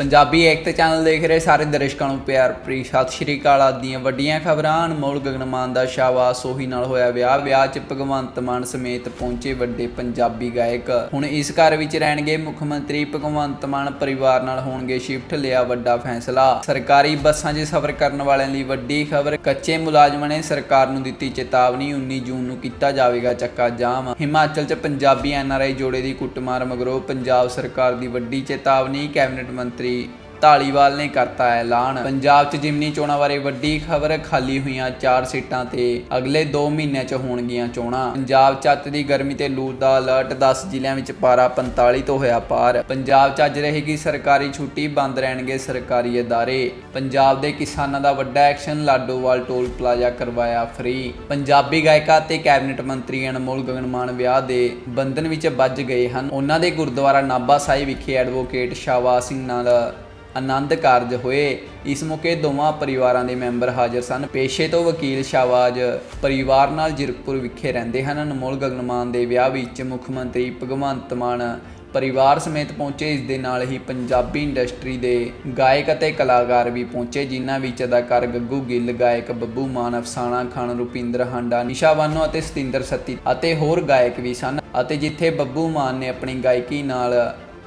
ਪੰਜਾਬੀ ਏਕਤਾ channel ਦੇਖ ਰਹੇ ਸਾਰੇ ਦਰਸ਼ਕਾਂ ਨੂੰ ਪਿਆਰ ਭਰੀ ਸਤਿ ਸ਼੍ਰੀ ਅਕਾਲ ਆਦਿ ਵੱਡੀਆਂ ਖਬਰਾਂ। ਅਨਮੋਲ ਗਗਨਮਾਨ ਦਾ ਸ਼ਾਵਾ ਸੋਹੀ ਨਾਲ ਹੋਇਆ ਵਿਆਹ। ਵਿਆਹ 'ਚ ਭਗਵੰਤ ਮਾਨ ਸਮੇਤ ਪਹੁੰਚੇ ਵੱਡੇ ਪੰਜਾਬੀ ਗਾਇਕ। ਹੁਣ ਇਸ ਘਰ ਵਿੱਚ ਰਹਿਣਗੇ ਮੁੱਖ ਮੰਤਰੀ ਭਗਵੰਤ ਮਾਨ, ਪਰਿਵਾਰ ਨਾਲ ਹੋਣਗੇ ਸ਼ਿਫਟ, ਲਿਆ ਵੱਡਾ ਫੈਸਲਾ। ਸਰਕਾਰੀ ਬੱਸਾਂ 'ਚ ਸਫ਼ਰ ਕਰਨ ਵਾਲਿਆਂ ਲਈ ਵੱਡੀ ਖਬਰ, ਕੱਚੇ ਮੁਲਾਜ਼ਮਾਂ ਨੇ ਸਰਕਾਰ ਨੂੰ ਦਿੱਤੀ ਚੇਤਾਵਨੀ 19 ਜੂਨ ਨੂੰ ਕੀਤਾ ਜਾਵੇਗਾ ਚੱਕਾ ਜਾਮ। ਹਿਮਾਚਲ 'ਚ ਪੰਜਾਬੀ ਐਨਆਰਆਈ ਜੋੜੇ ਦੀ ਕੁੱਟਮਾਰ ਮਗਰੋਂ ਪੰਜਾਬ ਸਰਕਾਰ ਦੀ ਵੱਡੀ ਚੇਤਾਵਨੀ, ਕੈਬਨਿਟ ਮੰਤਰੀ Okay. ਢਾਲੀਵਾਲ ਨੇ ਕਰਤਾ ਐਲਾਨ। ਪੰਜਾਬ 'ਚ ਜਿਮਨੀ ਚੋਣਾਂ ਬਾਰੇ ਵੱਡੀ ਖਬਰ ਖਾਲੀ ਹੋਈਆਂ 4 ਸੀਟਾਂ ਤੇ। ਅਗਲੇ 2 ਮਹੀਨਿਆਂ 'ਚ ਹੋਣਗੀਆਂ ਚੋਣਾਂ। ਪੰਜਾਬ 'ਚ ਅੱਤ ਦੀ ਗਰਮੀ ਤੇ ਲੂ ਦਾ ਅਲਰਟ। 10 ਜ਼ਿਲ੍ਹਿਆਂ ਵਿੱਚ ਪਾਰਾ 45 ਤੋਂ ਹੋਇਆ ਪਾਰ। ਪੰਜਾਬ 'ਚ ਅੱਜ ਰਹੇਗੀ ਸਰਕਾਰੀ ਛੁੱਟੀ, ਬੰਦ ਰਹਿਣਗੇ ਸਰਕਾਰੀ ਅਦਾਰੇ। ਪੰਜਾਬ ਦੇ ਕਿਸਾਨਾਂ ਦਾ ਵੱਡਾ ਐਕਸ਼ਨ, ਲਾਡੋਵਾਲ ਟੋਲ ਪਲਾਜ਼ਾ ਕਰਵਾਇਆ ਫ੍ਰੀ। ਪੰਜਾਬੀ ਗਾਇਕਾ ਤੇ ਕੈਬਨਿਟ ਮੰਤਰੀ ਅਨਮੋਲ ਗਗਨਮਾਨ ਵਿਆਹ ਦੇ ਬੰਧਨ ਵਿੱਚ ਵੱਜ ਗਏ ਹਨ। ਉਹਨਾਂ ਦੇ ਗੁਰਦੁਆਰਾ ਨਾਭਾ ਸਾਹਿਬ ਵਿਖੇ ਐਡਵੋਕੇਟ ਸ਼ਾਵਾ ਸਿੰਘ ਨਾਲ ਆਨੰਦ ਕਾਰਜ ਹੋਏ। ਇਸ ਮੌਕੇ ਦੋਵਾਂ ਪਰਿਵਾਰਾਂ ਦੇ ਮੈਂਬਰ ਹਾਜ਼ਰ ਸਨ। ਪੇਸ਼ੇ ਤੋਂ ਵਕੀਲ ਸ਼ਾਵਾਜ ਪਰਿਵਾਰ ਨਾਲ ਜਿਰਕਪੁਰ ਵਿਖੇ ਰਹਿੰਦੇ ਹਨ। ਅਨਮੋਲ ਗਗਨਮਾਨ ਦੇ ਵਿਆਹ ਵਿੱਚ ਮੁੱਖ ਮੰਤਰੀ ਭਗਵੰਤ ਮਾਨ ਪਰਿਵਾਰ ਸਮੇਤ ਪਹੁੰਚੇ। ਇਸ ਦੇ ਨਾਲ ਹੀ ਪੰਜਾਬੀ ਇੰਡਸਟਰੀ ਦੇ ਗਾਇਕ ਅਤੇ ਕਲਾਕਾਰ ਵੀ ਪਹੁੰਚੇ, ਜਿਨ੍ਹਾਂ ਵਿੱਚ ਅਦਾਕਾਰ ਗੱਗੂ ਗਿੱਲ, ਗਾਇਕ ਬੱਬੂ ਮਾਨ ਅਫਸਾਨਾ ਖਾਨ, ਰੁਪਿੰਦਰ ਹਾਂਡਾ, ਨਿਸ਼ਾ ਬਾਨੋ ਅਤੇ ਸਤਿੰਦਰ ਸੱਤੀ ਅਤੇ ਹੋਰ ਗਾਇਕ ਵੀ ਸਨ ਅਤੇ ਜਿੱਥੇ ਬੱਬੂ ਮਾਨ ਨੇ ਆਪਣੀ ਗਾਇਕੀ ਨਾਲ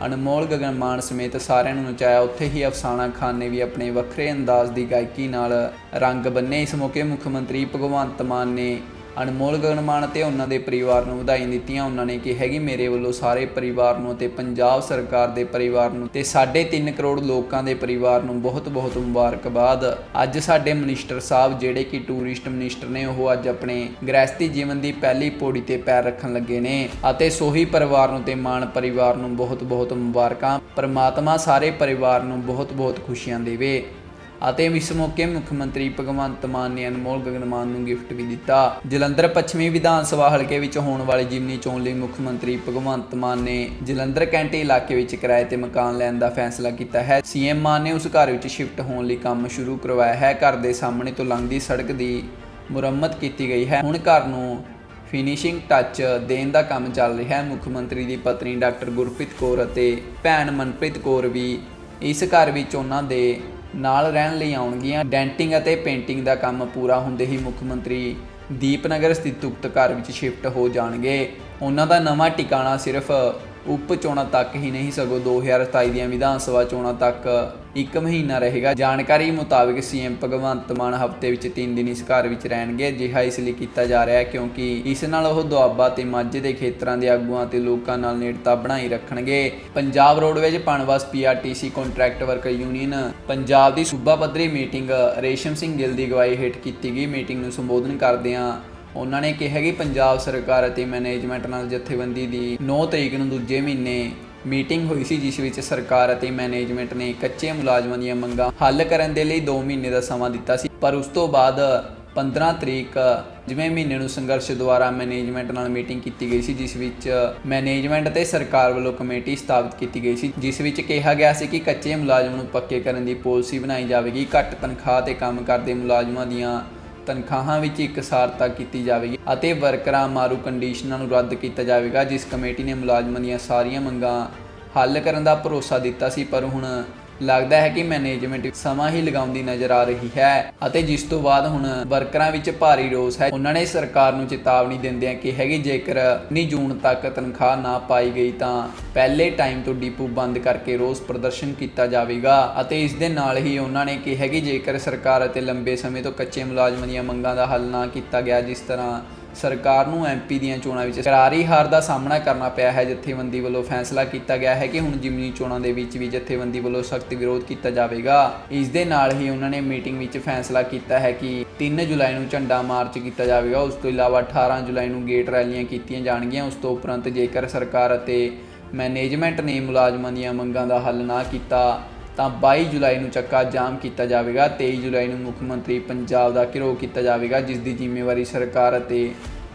ਅਨਮੋਲ ਗਗਨਮਾਨ ਸਮੇਤ ਸਾਰਿਆਂ ਨੂੰ ਨਚਾਇਆ। ਉੱਥੇ ਹੀ ਅਫਸਾਨਾ ਖਾਨ ਨੇ ਵੀ ਆਪਣੇ ਵੱਖਰੇ ਅੰਦਾਜ਼ ਦੀ ਗਾਇਕੀ ਨਾਲ ਰੰਗ ਬੰਨੇ। ਇਸ ਮੌਕੇ ਮੁੱਖ ਮੰਤਰੀ ਭਗਵੰਤ ਮਾਨ ਨੇ ਅਨਮੋਲ ਗਗਨਮਾਨ ਤੇ ਉਹਨਾਂ ਦੇ ਪਰਿਵਾਰ ਨੂੰ ਵਧਾਈ ਦਿੱਤੀਆਂ। ਉਹਨਾਂ ਨੇ ਕਿਹਾ ਕਿ ਮੇਰੇ ਵੱਲੋਂ ਸਾਰੇ ਪਰਿਵਾਰ ਨੂੰ ਤੇ ਪੰਜਾਬ ਸਰਕਾਰ ਦੇ ਪਰਿਵਾਰ ਨੂੰ ਤੇ ਸਾਡੇ 3 ਕਰੋੜ ਲੋਕਾਂ ਦੇ ਪਰਿਵਾਰ ਨੂੰ ਬਹੁਤ-ਬਹੁਤ ਮੁਬਾਰਕਬਾਦ ਅੱਜ ਸਾਡੇ ਮਿਨਿਸਟਰ ਸਾਹਿਬ ਜਿਹੜੇ ਕਿ ਟੂਰਿਸਟ ਮਿਨਿਸਟਰ ਨੇ, ਉਹ ਅੱਜ ਆਪਣੇ ਗ੍ਰਹਿਸਤੀ ਜੀਵਨ ਦੀ ਪਹਿਲੀ ਪੌੜੀ ਤੇ ਪੈਰ ਰੱਖਣ ਲੱਗੇ ਨੇ ਅਤੇ ਸੋਹੀ ਪਰਿਵਾਰ ਨੂੰ ਤੇ ਮਾਨ ਪਰਿਵਾਰ ਨੂੰ ਬਹੁਤ-ਬਹੁਤ ਮੁਬਾਰਕਾਂ। ਪਰਮਾਤਮਾ ਸਾਰੇ ਪਰਿਵਾਰ ਨੂੰ ਬਹੁਤ-ਬਹੁਤ ਖੁਸ਼ੀਆਂ ਦੇਵੇ। ਅਤੇ ਇਸ ਮੌਕੇ ਮੁੱਖ ਮੰਤਰੀ ਭਗਵੰਤ ਮਾਨ ਨੇ ਅਨਮੋਲ ਗਗਨਮਾਨ ਨੂੰ ਗਿਫਟ ਵੀ ਦਿੱਤਾ। ਜਲੰਧਰ ਪੱਛਮੀ ਵਿਧਾਨ ਸਭਾ ਹਲਕੇ ਵਿੱਚ ਹੋਣ ਵਾਲੀ ਜਿਮਨੀ ਚੋਣ ਲਈ ਮੁੱਖ ਮੰਤਰੀ ਭਗਵੰਤ ਮਾਨ ਨੇ ਜਲੰਧਰ ਕੈਂਟੀ ਇਲਾਕੇ ਵਿੱਚ ਕਿਰਾਏ ਤੇ ਮਕਾਨ ਲੈਣ ਦਾ ਫੈਸਲਾ ਕੀਤਾ ਹੈ। ਸੀਐਮ ਮਾਨ ਨੇ ਉਸ ਘਰ ਵਿੱਚ ਸ਼ਿਫਟ ਹੋਣ ਲਈ ਕੰਮ ਸ਼ੁਰੂ ਕਰਵਾਇਆ ਹੈ। ਘਰ ਦੇ ਸਾਹਮਣੇ ਤੋਂ ਲੰਘਦੀ ਸੜਕ ਦੀ ਮੁਰੰਮਤ ਕੀਤੀ ਗਈ ਹੈ। ਹੁਣ ਘਰ ਨੂੰ ਫਿਨਿਸ਼ਿੰਗ ਟੱਚ ਦੇਣ ਦਾ ਕੰਮ ਚੱਲ ਰਿਹਾ ਹੈ। ਮੁੱਖ ਮੰਤਰੀ ਦੀ ਪਤਨੀ ਡਾਕਟਰ ਗੁਰਪ੍ਰੀਤ ਕੌਰ ਅਤੇ ਭੈਣ ਮਨਪ੍ਰੀਤ ਕੌਰ ਵੀ ਇਸ ਘਰ ਵਿੱਚ ਉਹਨਾਂ ਦੇ ਨਾਲ ਰਹਿਣ ਲਈ ਆਉਣਗੀਆਂ। ਡੈਂਟਿੰਗ ਅਤੇ ਪੇਂਟਿੰਗ ਦਾ ਕੰਮ ਪੂਰਾ ਹੁੰਦੇ ਹੀ ਮੁੱਖ ਮੰਤਰੀ ਦੀਪਨਗਰ ਸਥਿਤ ਉਕਤ ਘਰ ਵਿੱਚ ਸ਼ਿਫਟ ਹੋ ਜਾਣਗੇ। ਉਹਨਾਂ ਦਾ ਨਵਾਂ ਟਿਕਾਣਾ ਸਿਰਫ ਉਪ ਚੋਣਾਂ ਤੱਕ ਹੀ ਨਹੀਂ ਸਗੋਂ 2027 ਦੀਆਂ ਵਿਧਾਨ ਸਭਾ ਚੋਣਾਂ ਤੱਕ ਇੱਕ ਮਹੀਨਾ ਰਹੇਗਾ। ਜਾਣਕਾਰੀ ਮੁਤਾਬਕ ਸੀਐਮ ਭਗਵੰਤ ਮਾਨ ਹਫ਼ਤੇ ਵਿੱਚ 3 ਦਿਨ ਇਸ ਘਰ ਵਿੱਚ ਰਹਿਣਗੇ। ਅਜਿਹਾ ਇਸ ਲਈ ਕੀਤਾ ਜਾ ਰਿਹਾ ਹੈ ਕਿਉਂਕਿ ਇਸ ਨਾਲ ਉਹ ਦੁਆਬਾ ਤੇ ਮਾਝੇ ਦੇ ਖੇਤਰਾਂ ਦੇ ਆਗੂਆਂ ਤੇ ਲੋਕਾਂ ਨਾਲ ਨੇੜਤਾ ਬਣਾਈ ਰੱਖਣਗੇ। Punjab roadways Punbus PRTC contract worker union Punjab ਦੀ ਸੂਬਾ ਪੱਧਰੀ ਮੀਟਿੰਗ ਰੇਸ਼ਮ ਸਿੰਘ ਗਿੱਲ ਦੀ ਅਗਵਾਈ ਹੇਠ ਕੀਤੀ ਗਈ। ਮੀਟਿੰਗ ਨੂੰ ਸੰਬੋਧਨ ਕਰਦਿਆਂ ਉਹਨਾਂ ਨੇ ਕਿਹਾ ਕਿ ਪੰਜਾਬ ਸਰਕਾਰ ਅਤੇ ਮੈਨੇਜਮੈਂਟ ਨਾਲ ਜਥੇਬੰਦੀ ਦੀ 9 ਤਰੀਕ ਨੂੰ ਦੂਜੇ ਮਹੀਨੇ ਮੀਟਿੰਗ ਹੋਈ ਸੀ, ਜਿਸ ਵਿੱਚ ਸਰਕਾਰ ਅਤੇ ਮੈਨੇਜਮੈਂਟ ਨੇ ਕੱਚੇ ਮੁਲਾਜ਼ਮਾਂ ਦੀਆਂ ਮੰਗਾਂ ਹੱਲ ਕਰਨ ਦੇ ਲਈ 2 ਮਹੀਨੇ ਦਾ ਸਮਾਂ ਦਿੱਤਾ ਸੀ। ਪਰ ਉਸ ਤੋਂ ਬਾਅਦ 15 ਤਰੀਕ ਜਿਵੇਂ ਮਹੀਨੇ ਨੂੰ ਸੰਘਰਸ਼ ਦੁਆਰਾ ਮੈਨੇਜਮੈਂਟ ਨਾਲ ਮੀਟਿੰਗ ਕੀਤੀ ਗਈ ਸੀ, ਜਿਸ ਵਿੱਚ ਮੈਨੇਜਮੈਂਟ ਅਤੇ ਸਰਕਾਰ ਵੱਲੋਂ ਕਮੇਟੀ ਸਥਾਪਿਤ ਕੀਤੀ ਗਈ ਸੀ, ਜਿਸ ਵਿੱਚ ਕਿਹਾ ਗਿਆ ਸੀ ਕਿ ਕੱਚੇ ਮੁਲਾਜ਼ਮਾਂ ਨੂੰ ਪੱਕੇ ਕਰਨ ਦੀ ਪਾਲਿਸੀ ਬਣਾਈ ਜਾਵੇਗੀ। ਘੱਟ ਤਨਖਾਹ ਤੇ ਕੰਮ ਕਰਦੇ ਮੁਲਾਜ਼ਮਾਂ ਦੀਆਂ ਤਨਖਾਹਾਂ ਵਿੱਚ ਇਕਸਾਰਤਾ ਕੀਤੀ ਜਾਵੇਗੀ ਅਤੇ ਵਰਕਰਾਂ, ਮਾਰੂ ਕੰਡੀਸ਼ਨਾਂ ਨੂੰ ਰੱਦ ਕੀਤਾ ਜਾਵੇਗਾ, ਜਿਸ ਕਮੇਟੀ ਨੇ ਮੁਲਾਜ਼ਮਾਂ ਦੀਆਂ ਸਾਰੀਆਂ ਮੰਗਾਂ ਹੱਲ ਕਰਨ ਦਾ ਭਰੋਸਾ ਦਿੱਤਾ ਸੀ, ਪਰ ਹੁਣ ਲੱਗਦਾ ਹੈ ਕਿ ਮੈਨੇਜਮੈਂਟ ਸਮਾਂ ਹੀ ਲਗਾਉਂਦੀ ਨਜ਼ਰ ਆ ਰਹੀ ਹੈ ਅਤੇ ਜਿਸ ਤੋਂ ਬਾਅਦ ਹੁਣ ਵਰਕਰਾਂ ਵਿੱਚ ਭਾਰੀ ਰੋਸ ਹੈ, ਉਹਨਾਂ ਨੇ ਸਰਕਾਰ ਨੂੰ ਚੇਤਾਵਨੀ ਦਿੰਦਿਆਂ ਕਿਹਾ ਕਿ ਜੇਕਰ 19 ਜੂਨ ਤੱਕ ਤਨਖਾਹ ਨਾ ਪਾਈ ਗਈ ਤਾਂ ਪਹਿਲੇ ਟਾਈਮ ਤੋਂ ਡਿਪੂ ਬੰਦ ਕਰਕੇ ਰੋਸ ਪ੍ਰਦਰਸ਼ਨ ਕੀਤਾ ਜਾਵੇਗਾ ਅਤੇ ਇਸ ਦੇ ਨਾਲ ਹੀ ਉਹਨਾਂ ਨੇ ਕਿਹਾ ਕਿ ਜੇਕਰ ਸਰਕਾਰ ਅਤੇ ਲੰਬੇ ਸਮੇਂ ਤੋਂ ਕੱਚੇ ਮੁਲਾਜ਼ਮਾਂ ਦੀਆਂ ਮੰਗਾਂ ਦਾ ਹੱਲ ਨਾ ਕੀਤਾ ਗਿਆ, ਜਿਸ ਤਰ੍ਹਾਂ ਸਰਕਾਰ ਨੂੰ ਐਮਪੀ ਦੀਆਂ ਚੋਣਾਂ ਵਿੱਚ ਕਰਾਰੀ ਹਾਰ ਦਾ ਸਾਹਮਣਾ ਕਰਨਾ ਪਿਆ ਹੈ। ਜਥੇਬੰਦੀ ਵੱਲੋਂ ਫੈਸਲਾ ਕੀਤਾ ਗਿਆ ਹੈ ਕਿ ਹੁਣ ਜਿਮਨੀ ਚੋਣਾਂ ਦੇ ਵਿੱਚ ਵੀ ਜਥੇਬੰਦੀ ਵੱਲੋਂ ਸਖਤ ਵਿਰੋਧ ਕੀਤਾ ਜਾਵੇਗਾ। ਇਸ ਦੇ ਨਾਲ ਹੀ ਉਹਨਾਂ ਨੇ ਮੀਟਿੰਗ ਵਿੱਚ ਫੈਸਲਾ ਕੀਤਾ ਹੈ ਕਿ 3 ਜੁਲਾਈ ਨੂੰ ਝੰਡਾ ਮਾਰਚ ਕੀਤਾ ਜਾਵੇਗਾ। ਉਸ ਤੋਂ ਇਲਾਵਾ 18 ਜੁਲਾਈ ਨੂੰ ਗੇਟ ਰੈਲੀਆਂ ਕੀਤੀਆਂ ਜਾਣਗੀਆਂ। ਉਸ ਤੋਂ ਉਪਰੰਤ ਜੇਕਰ ਸਰਕਾਰ ਅਤੇ ਮੈਨੇਜਮੈਂਟ ਨੇ ਮੁਲਾਜ਼ਮਾਂ ਦੀਆਂ ਮੰਗਾਂ ਦਾ ਹੱਲ ਨਾ ਕੀਤਾ ਤਾਂ 22 ਜੁਲਾਈ ਨੂੰ ਚੱਕਾ ਜਾਮ ਕੀਤਾ ਜਾਵੇਗਾ 23 ਜੁਲਾਈ ਨੂੰ ਮੁੱਖ ਮੰਤਰੀ ਪੰਜਾਬ ਦਾ ਘਿਰੋ ਕੀਤਾ ਜਾਵੇਗਾ, ਜਿਸ ਦੀ ਜ਼ਿੰਮੇਵਾਰੀ ਸਰਕਾਰ ਅਤੇ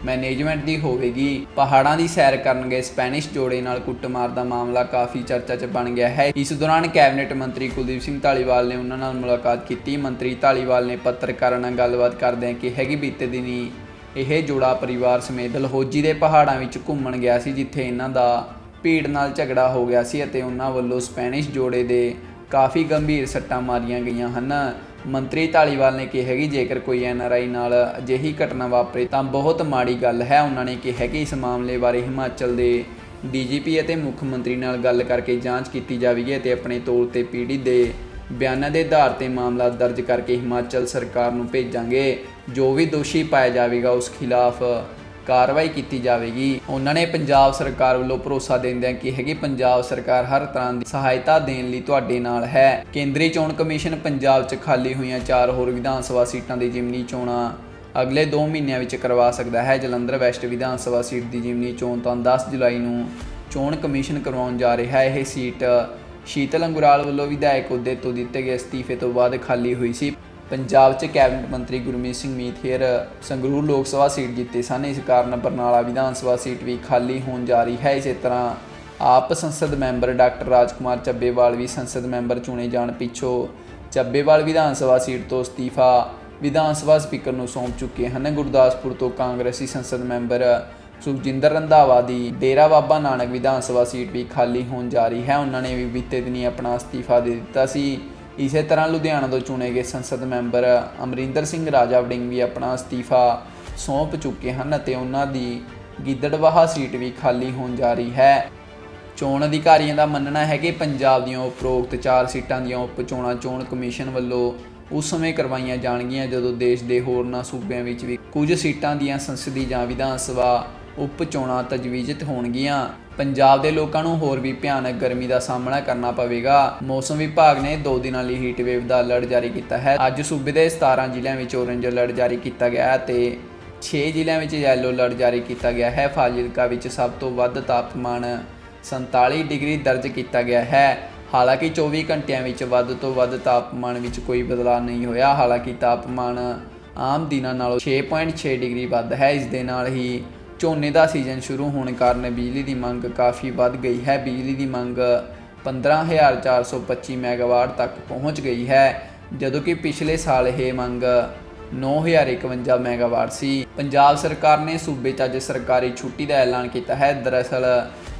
ਮੈਨੇਜਮੈਂਟ ਦੀ ਹੋਵੇਗੀ। ਪਹਾੜਾਂ ਦੀ ਸੈਰ ਕਰਨਗੇ ਸਪੈਨਿਸ਼ ਜੋੜੇ ਨਾਲ ਕੁੱਟਮਾਰ ਦਾ ਮਾਮਲਾ ਕਾਫੀ ਚਰਚਾ 'ਚ ਬਣ ਗਿਆ ਹੈ। ਇਸ ਦੌਰਾਨ ਕੈਬਨਿਟ ਮੰਤਰੀ ਕੁਲਦੀਪ ਸਿੰਘ ਢਾਲੀਵਾਲ ਨੇ ਉਹਨਾਂ ਨਾਲ ਮੁਲਾਕਾਤ ਕੀਤੀ। ਮੰਤਰੀ ਢਾਲੀਵਾਲ ਨੇ ਪੱਤਰਕਾਰਾਂ ਨਾਲ ਗੱਲਬਾਤ ਕਰਦਿਆਂ ਕਿਹਾ ਕਿ ਬੀਤੇ ਦਿਨੀ ਇਹ ਜੋੜਾ ਪਰਿਵਾਰ ਸਮੇਤ ਦਲਹੌਜੀ ਦੇ ਪਹਾੜਾਂ ਵਿੱਚ ਘੁੰਮਣ ਗਿਆ ਸੀ, ਜਿੱਥੇ ਇਹਨਾਂ ਦਾ ਭੀੜ ਨਾਲ ਝਗੜਾ ਹੋ ਗਿਆ ਸੀ ਅਤੇ ਉਹਨਾਂ ਵੱਲੋਂ ਸਪੈਨਿਸ਼ ਜੋੜੇ ਦੇ ਕਾਫੀ ਗੰਭੀਰ ਸੱਟਾਂ ਮਾਰੀਆਂ ਗਈਆਂ ਹਨ। ਮੰਤਰੀ ਢਾਲੀਵਾਲ ਨੇ ਕਿਹਾ ਕਿ ਜੇਕਰ ਕੋਈ ਐਨਆਰਆਈ ਨਾਲ ਅਜਿਹੀ ਘਟਨਾ ਵਾਪਰੇ ਤਾਂ ਬਹੁਤ ਮਾੜੀ ਗੱਲ ਹੈ। ਉਹਨਾਂ ਨੇ ਕਿਹਾ ਕਿ ਇਸ ਮਾਮਲੇ ਬਾਰੇ ਹਿਮਾਚਲ ਦੇ ਡੀਜੀਪੀ ਅਤੇ ਮੁੱਖ ਮੰਤਰੀ ਨਾਲ ਗੱਲ ਕਰਕੇ ਜਾਂਚ ਕੀਤੀ ਜਾਵੇਗੀ ਅਤੇ ਆਪਣੇ ਤੌਰ ਤੇ ਪੀੜ੍ਹੀ ਦੇ ਬਿਆਨਾਂ ਦੇ ਆਧਾਰ ਤੇ ਮਾਮਲਾ ਦਰਜ ਕਰਕੇ ਹਿਮਾਚਲ ਸਰਕਾਰ ਨੂੰ ਭੇਜਾਂਗੇ। ਜੋ ਵੀ ਦੋਸ਼ੀ ਪਾਇਆ ਜਾਵੇਗਾ ਉਸ ਖਿਲਾਫ ਕਾਰਵਾਈ ਕੀਤੀ ਜਾਵੇਗੀ। ਉਹਨਾਂ ਨੇ ਪੰਜਾਬ ਸਰਕਾਰ ਵੱਲੋਂ ਭਰੋਸਾ ਦਿੰਦਿਆਂ ਕਿਹਾ ਕਿ ਪੰਜਾਬ ਸਰਕਾਰ ਹਰ ਤਰ੍ਹਾਂ ਦੀ ਸਹਾਇਤਾ ਦੇਣ ਲਈ ਤੁਹਾਡੇ ਨਾਲ ਹੈ। ਕੇਂਦਰੀ ਚੋਣ ਕਮਿਸ਼ਨ ਪੰਜਾਬ 'ਚ ਖਾਲੀ ਹੋਈਆਂ ਚਾਰ ਹੋਰ ਵਿਧਾਨ ਸਭਾ ਸੀਟਾਂ ਦੀ ਜਿਮਨੀ ਚੋਣਾਂ ਅਗਲੇ 2 ਮਹੀਨਿਆਂ ਵਿੱਚ ਕਰਵਾ ਸਕਦਾ ਹੈ। ਜਲੰਧਰ ਵੈਸਟ ਵਿਧਾਨ ਸਭਾ ਸੀਟ ਦੀ ਜਿਮਨੀ ਚੋਣ ਤਾਂ 10 ਜੁਲਾਈ ਨੂੰ ਚੋਣ ਕਮਿਸ਼ਨ ਕਰਵਾਉਣ ਜਾ ਰਿਹਾ। ਹੈ ਇਹ ਸੀਟ ਸ਼ੀਤਲ ਅੰਗੁਰਾਲ ਵੱਲੋਂ ਵਿਧਾਇਕ ਅਹੁਦੇ ਤੋਂ ਦਿੱਤੇ ਗਏ ਅਸਤੀਫੇ ਤੋਂ ਬਾਅਦ ਖਾਲੀ ਹੋਈ ਸੀ। ਪੰਜਾਬ 'ਚ ਕੈਬਨਿਟ ਮੰਤਰੀ ਗੁਰਮੀਤ ਸਿੰਘ ਮੀਥੇਰ ਸੰਗਰੂਰ ਲੋਕ ਸਭਾ ਸੀਟ ਜਿੱਤੇ ਸਨ। ਇਸ ਕਾਰਨ ਬਰਨਾਲਾ ਵਿਧਾਨ ਸਭਾ ਸੀਟ ਵੀ ਖਾਲੀ ਹੋਣ ਜਾ ਰਹੀ ਹੈ। ਇਸੇ ਤਰ੍ਹਾਂ ਆਪ ਸੰਸਦ ਮੈਂਬਰ ਡਾਕਟਰ ਰਾਜਕੁਮਾਰ ਚੱਬੇਵਾਲ ਵੀ ਸੰਸਦ ਮੈਂਬਰ ਚੁਣੇ ਜਾਣ ਪਿੱਛੋਂ ਚੱਬੇਵਾਲ ਵਿਧਾਨ ਸਭਾ ਸੀਟ ਤੋਂ ਅਸਤੀਫਾ ਵਿਧਾਨ ਸਭਾ ਸਪੀਕਰ ਨੂੰ ਸੌਂਪ ਚੁੱਕੇ ਹਨ। ਗੁਰਦਾਸਪੁਰ ਤੋਂ ਕਾਂਗਰਸੀ ਸੰਸਦ ਮੈਂਬਰ ਸੁਖਜਿੰਦਰ ਰੰਧਾਵਾ ਦੀ ਡੇਰਾ ਬਾਬਾ ਨਾਨਕ ਵਿਧਾਨ ਸਭਾ ਸੀਟ ਵੀ ਖਾਲੀ ਹੋਣ ਜਾ ਰਹੀ ਹੈ। ਉਹਨਾਂ ਨੇ ਵੀ ਬੀਤੇ ਦਿਨੀ ਆਪਣਾ ਅਸਤੀਫਾ ਦੇ ਦਿੱਤਾ ਸੀ। ਇਸੇ ਤਰ੍ਹਾਂ ਲੁਧਿਆਣਾ ਤੋਂ ਚੁਣੇ ਗਏ ਸੰਸਦ ਮੈਂਬਰ ਅਮਰਿੰਦਰ ਸਿੰਘ, ਰਾਜਾ ਵੜਿੰਗ ਵੀ ਆਪਣਾ ਅਸਤੀਫਾ ਸੌਂਪ ਚੁੱਕੇ ਹਨ ਅਤੇ ਉਹਨਾਂ ਦੀ ਗਿੱਦੜਵਾਹਾ ਸੀਟ ਵੀ ਖਾਲੀ ਹੋਣ ਜਾ ਰਹੀ ਹੈ। ਚੋਣ ਅਧਿਕਾਰੀਆਂ ਦਾ ਮੰਨਣਾ ਹੈ ਕਿ ਪੰਜਾਬ ਦੀਆਂ ਉਪਰੋਕਤ ਚਾਰ ਸੀਟਾਂ ਦੀਆਂ ਉਪ ਚੋਣਾਂ ਚੋਣ ਕਮਿਸ਼ਨ ਵੱਲੋਂ ਉਸ ਸਮੇਂ ਕਰਵਾਈਆਂ ਜਾਣਗੀਆਂ ਜਦੋਂ ਦੇਸ਼ ਦੇ ਹੋਰਨਾਂ ਸੂਬਿਆਂ ਵਿੱਚ ਵੀ ਕੁਝ ਸੀਟਾਂ ਦੀਆਂ ਸੰਸਦੀ ਜਾਂ ਵਿਧਾਨ ਸਭਾ ਉਪ ਚੋਣਾਂ ਤਜਵੀਜ਼ਤ ਹੋਣਗੀਆਂ। ਪੰਜਾਬ ਦੇ ਲੋਕਾਂ ਨੂੰ ਹੋਰ ਵੀ ਭਿਆਨਕ ਗਰਮੀ ਦਾ ਸਾਹਮਣਾ ਕਰਨਾ ਪਵੇਗਾ। ਮੌਸਮ ਵਿਭਾਗ ਨੇ 2 ਦਿਨਾਂ ਲਈ ਹੀਟ ਵੇਵ ਦਾ ਅਲਰਟ ਜਾਰੀ ਕੀਤਾ ਹੈ। ਅੱਜ ਸੂਬੇ ਦੇ 17 ਜ਼ਿਲ੍ਹਿਆਂ ਵਿੱਚ ਔਰੇਂਜ ਅਲਰਟ ਜਾਰੀ ਕੀਤਾ ਗਿਆ ਹੈ ਤੇ 6 ਜ਼ਿਲ੍ਹਿਆਂ ਵਿੱਚ ਯੈਲੋ ਅਲਰਟ ਜਾਰੀ ਕੀਤਾ ਗਿਆ ਹੈ। ਫਾਜ਼ਿਲਕਾ ਵਿੱਚ ਸਭ ਤੋਂ ਵੱਧ ਤਾਪਮਾਨ 47 ਡਿਗਰੀ ਦਰਜ ਕੀਤਾ ਗਿਆ ਹੈ। ਹਾਲਾਂਕਿ 24 ਘੰਟਿਆਂ ਵਿੱਚ ਵੱਧ ਤੋਂ ਵੱਧ ਤਾਪਮਾਨ ਵਿੱਚ ਕੋਈ ਬਦਲਾਅ ਨਹੀਂ ਹੋਇਆ। ਹਾਲਾਂਕਿ ਤਾਪਮਾਨ ਆਮ ਦਿਨਾਂ ਨਾਲੋਂ 6.6 ਡਿਗਰੀ ਵੱਧ ਹੈ। ਇਸ ਦੇ ਨਾਲ ਹੀ ਝੋਨੇ ਦਾ ਸੀਜ਼ਨ ਸ਼ੁਰੂ ਹੋਣ ਕਾਰਨ ਬਿਜਲੀ ਦੀ ਮੰਗ ਕਾਫੀ ਵੱਧ ਗਈ ਹੈ। ਬਿਜਲੀ ਦੀ ਮੰਗ 15425 ਮੈਗਾਵਾਟ ਤੱਕ ਪਹੁੰਚ ਗਈ ਹੈ। ਜਦੋਂ ਕਿ ਪਿਛਲੇ ਸਾਲ ਇਹ ਮੰਗ 9051 ਮੈਗਾਵਾਟ ਸੀ। ਪੰਜਾਬ ਸਰਕਾਰ ਨੇ ਸੂਬੇ 'ਚ ਅੱਜ ਸਰਕਾਰੀ ਛੁੱਟੀ ਦਾ ਐਲਾਨ ਕੀਤਾ ਹੈ। ਦਰਅਸਲ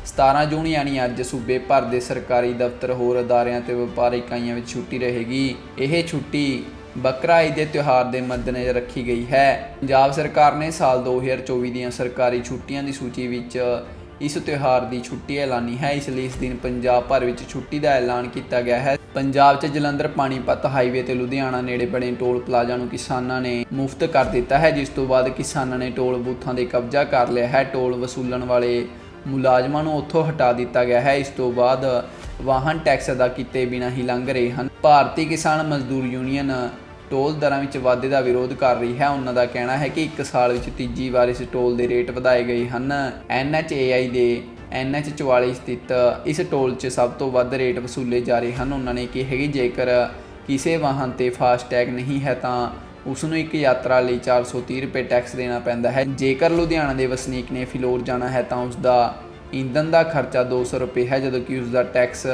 17 ਜੂਨ ਯਾਨੀ ਅੱਜ ਸੂਬੇ ਭਰ ਦੇ ਸਰਕਾਰੀ ਦਫ਼ਤਰ ਹੋਰ ਅਦਾਰਿਆਂ ਤੇ ਵਪਾਰਕ ਇਕਾਈਆਂ ਵਿੱਚ ਛੁੱਟੀ ਰਹੇਗੀ। ਇਹ ਛੁੱਟੀ ਬਕਰਾ ਈਦ ਦੇ ਤਿਉਹਾਰ ਦੇ ਮੱਦੇਨਜ਼ਰ ਰੱਖੀ ਗਈ ਹੈ। ਪੰਜਾਬ ਸਰਕਾਰ ਨੇ ਸਾਲ 2024 ਦੀਆਂ ਸਰਕਾਰੀ ਛੁੱਟੀਆਂ ਦੀ ਸੂਚੀ ਵਿੱਚ ਇਸ ਤਿਉਹਾਰ ਦੀ ਛੁੱਟੀ ਐਲਾਨੀ ਹੈ। ਇਸ ਲਈ ਇਸ ਦਿਨ ਪੰਜਾਬ ਭਰ ਵਿੱਚ ਛੁੱਟੀ ਦਾ ਐਲਾਨ ਕੀਤਾ ਗਿਆ ਹੈ। ਪੰਜਾਬ 'ਚ ਜਲੰਧਰ, ਪਾਣੀਪਤ, ਹਾਈਵੇ ਤੇ ਲੁਧਿਆਣਾ ਨੇੜੇ ਬਣੇ ਟੋਲ ਪਲਾਜ਼ਾ ਨੂੰ ਕਿਸਾਨਾਂ ਨੇ ਮੁਫਤ ਕਰ ਦਿੱਤਾ ਹੈ, ਜਿਸ ਤੋਂ ਬਾਅਦ ਕਿਸਾਨਾਂ ਨੇ ਟੋਲ ਬੂਥਾਂ ਦੇ ਕਬਜ਼ਾ ਕਰ ਲਿਆ ਹੈ। ਟੋਲ ਵਸੂਲਣ ਵਾਲੇ ਮੁਲਾਜ਼ਮਾਂ ਨੂੰ ਉੱਥੋਂ ਹਟਾ ਦਿੱਤਾ ਗਿਆ ਹੈ। ਇਸ ਤੋਂ ਬਾਅਦ ਵਾਹਨ ਟੈਕਸ ਅਦਾ ਕੀਤੇ ਬਿਨਾਂ ਹੀ ਲੰਘ ਰਹੇ ਹਨ। ਭਾਰਤੀ ਕਿਸਾਨ ਮਜ਼ਦੂਰ ਯੂਨੀਅਨ ਟੋਲ ਦਰਾਂ ਵਿੱਚ ਵਾਧੇ ਦਾ ਵਿਰੋਧ ਕਰ ਰਹੀ ਹੈ। ਉਹਨਾਂ ਦਾ ਕਹਿਣਾ ਹੈ ਕਿ ਇੱਕ ਸਾਲ ਵਿੱਚ ਤੀਜੀ ਵਾਰ ਇਸ ਟੋਲ ਦੇ ਰੇਟ ਵਧਾਏ ਗਏ ਹਨ। NHAI ਦੇ NH44 ਸਥਿਤ ਇਸ ਟੋਲ 'ਚ ਸਭ ਤੋਂ ਵੱਧ ਰੇਟ ਵਸੂਲੇ ਜਾ ਰਹੇ ਹਨ। ਉਹਨਾਂ ਨੇ ਕਿਹਾ ਕਿ ਜੇਕਰ ਕਿਸੇ ਵਾਹਨ ਤੇ ਫਾਸਟੈਗ ਨਹੀਂ ਹੈ ਤਾਂ ਉਸ ਨੂੰ ਇੱਕ ਯਾਤਰਾ ਲਈ 430 ਰੁਪਏ ਟੈਕਸ ਦੇਣਾ ਪੈਂਦਾ ਹੈ। ਜੇਕਰ ਲੁਧਿਆਣਾ ਦੇ ਵਸਨੀਕ ਨੇ ਫਿਲੌਰ ਜਾਣਾ ਹੈ ਤਾਂ ਉਸ ਦਾ ਈਂਧਨ ਦਾ ਖਰਚਾ 200 ਰੁਪਏ ਹੈ ਜਦੋਂ ਕਿ ਉਸ ਦਾ ਟੈਕਸ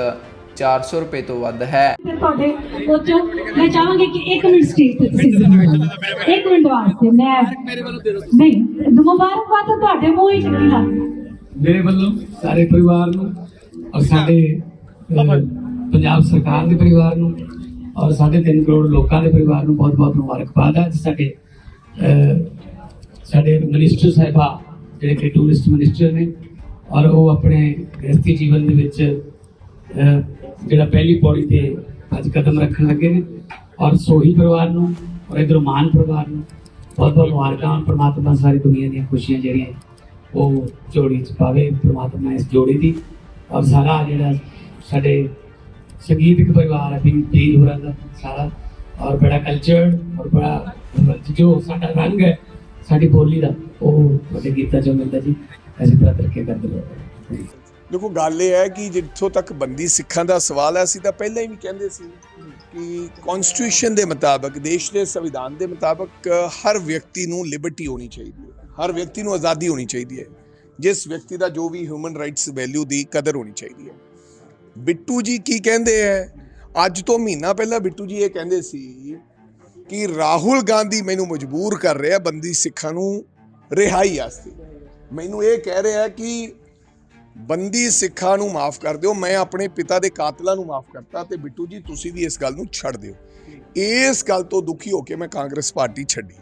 400 ਰੁਪਏ ਤੋਂ ਵੱਧ ਹੈ। ਫਿਰ ਤੁਹਾਡੇ ਉਹ 'ਚੋਂ ਮੈਂ ਚਾਹਾਂਗੀ ਕਿ 1 ਮਿੰਟ ਸਟੇਜ ਤੇ ਤੁਸੀਂ ਜ਼ਰੂਰ 1 ਮਿੰਟ ਵਾਸਤੇ ਮੈਂ ਨਹੀਂ ਮੁਬਾਰਕਬਾਦ ਤਾਂ ਤੁਹਾਡੇ ਮੂੰਹ ਹੀ ਚੱਲੀ ਲੱਗ ਮੇਰੇ ਵੱਲੋਂ ਸਾਰੇ ਪਰਿਵਾਰ ਨੂੰ ਔਰ ਸਾਡੇ ਅਹ, ਪੰਜਾਬ ਸਰਕਾਰ ਦੇ ਪਰਿਵਾਰ ਨੂੰ ਔਰ ਸਾਡੇ 3 ਕਰੋੜ ਲੋਕਾਂ ਦੇ ਪਰਿਵਾਰ ਨੂੰ ਬਹੁਤ-ਬਹੁਤ ਮੁਬਾਰਕਬਾਦ ਹੈ ਸਾਡੇ ਸਾਡੇ ਮਿਨਿਸਟਰ ਸਾਹਿਬਾ ਜਿਹੜੇ ਕਿ ਟੂਰਿਸਟ ਮਿਨਿਸਟਰ ਨੇ ਔਰ ਉਹ ਆਪਣੇ ਗ੍ਰਸਤੀ ਜੀਵਨ ਦੇ ਵਿੱਚ ਜਿਹੜਾ ਪਹਿਲੀ ਪੌੜੀ ਤੇ ਅੱਜ ਕਦਮ ਰੱਖਣ ਲੱਗੇ ਨੇ। ਔਰ ਸੋਹੀ ਪਰਿਵਾਰ ਨੂੰ ਔਰ ਇਧਰ ਮਾਨ ਪਰਿਵਾਰ ਨੂੰ ਬਹੁਤ ਬਹੁਤ ਮੁਬਾਰਕਾਂ ਪ੍ਰਮਾਤਮਾ ਸਾਰੀ ਦੁਨੀਆ ਦੀਆਂ ਖੁਸ਼ੀਆਂ ਜਿਹੜੀਆਂ ਉਹ ਜੋੜੀ ਚ ਪਾਵੇ, ਪ੍ਰਮਾਤਮਾ ਇਸ ਜੋੜੀ ਦੀ। ਔਰ ਸਾਰਾ ਜਿਹੜਾ ਸਾਡੇ ਸੰਗੀਤਕ ਪਰਿਵਾਰ ਹੈ ਵੀ ਵੀਰ ਹੋਰਾਂ ਦਾ ਸਾਰਾ। ਔਰ ਬੜਾ ਕਲਚਰ ਔਰ ਬੜਾ ਜੋ ਸਾਡਾ ਰੰਗ ਹੈ, ਸਾਡੀ ਬੋਲੀ ਦਾ, ਉਹ ਤੁਹਾਡੇ ਗੀਤਾਂ ਚੋਂ ਮਿਲਦਾ ਜੀ। ਇਸੇ ਤਰ੍ਹਾਂ ਤਰੱਕੀ ਕਰਦੇ ਰਹੋ। ਦੇਖੋ, ਗੱਲ ਇਹ ਹੈ ਕਿ ਜਿੱਥੋਂ ਤੱਕ ਬੰਦੀ ਸਿੱਖਾਂ ਦਾ ਸਵਾਲ ਹੈ, ਅਸੀਂ ਤਾਂ ਪਹਿਲਾਂ ਹੀ ਵੀ ਕਹਿੰਦੇ ਸੀ ਕਿ ਕਨਸਟੀਟਿਊਸ਼ਨ ਦੇ ਮੁਤਾਬਕ, ਦੇਸ਼ ਦੇ ਸੰਵਿਧਾਨ ਦੇ ਮੁਤਾਬਕ, ਹਰ ਵਿਅਕਤੀ ਨੂੰ ਲਿਬਰਟੀ ਹੋਣੀ ਚਾਹੀਦੀ ਹੈ। ਹਰ ਵਿਅਕਤੀ ਨੂੰ ਆਜ਼ਾਦੀ ਹੋਣੀ ਚਾਹੀਦੀ ਹੈ। ਜਿਸ ਵਿਅਕਤੀ ਦਾ ਜੋ ਵੀ ਹਿਊਮਨ ਰਾਈਟਸ ਵੈਲਿਊ ਦੀ ਕਦਰ ਹੋਣੀ ਚਾਹੀਦੀ ਹੈ। ਬਿੱਟੂ ਜੀ ਕੀ ਕਹਿੰਦੇ ਹੈ? ਅੱਜ ਤੋਂ ਮਹੀਨਾ ਪਹਿਲਾਂ ਬਿੱਟੂ ਜੀ ਇਹ ਕਹਿੰਦੇ ਸੀ ਕਿ ਰਾਹੁਲ ਗਾਂਧੀ ਮੈਨੂੰ ਮਜਬੂਰ ਕਰ ਰਿਹਾ ਬੰਦੀ ਸਿੱਖਾਂ ਨੂੰ ਰਿਹਾਈ ਵਾਸਤੇ। ਮੈਨੂੰ ਇਹ ਕਹਿ ਰਿਹਾ ਕਿ ਬੰਦੀ ਸਿੱਖਾਂ ਨੂੰ ਮਾਫ ਕਰ ਦਿਓ, ਮੈਂ ਆਪਣੇ ਪਿਤਾ ਦੇ ਕਾਤਲਾਂ ਨੂੰ ਮਾਫ ਕਰਤਾ ਤੇ ਬਿੱਟੂ ਜੀ, ਤੁਸੀਂ ਵੀ ਇਸ ਗੱਲ ਨੂੰ ਛੱਡ ਦਿਓ। ਇਸ ਗੱਲ ਤੋਂ ਦੁਖੀ ਹੋ ਕੇ ਮੈਂ ਕਾਂਗਰਸ ਪਾਰਟੀ ਛੱਡੀ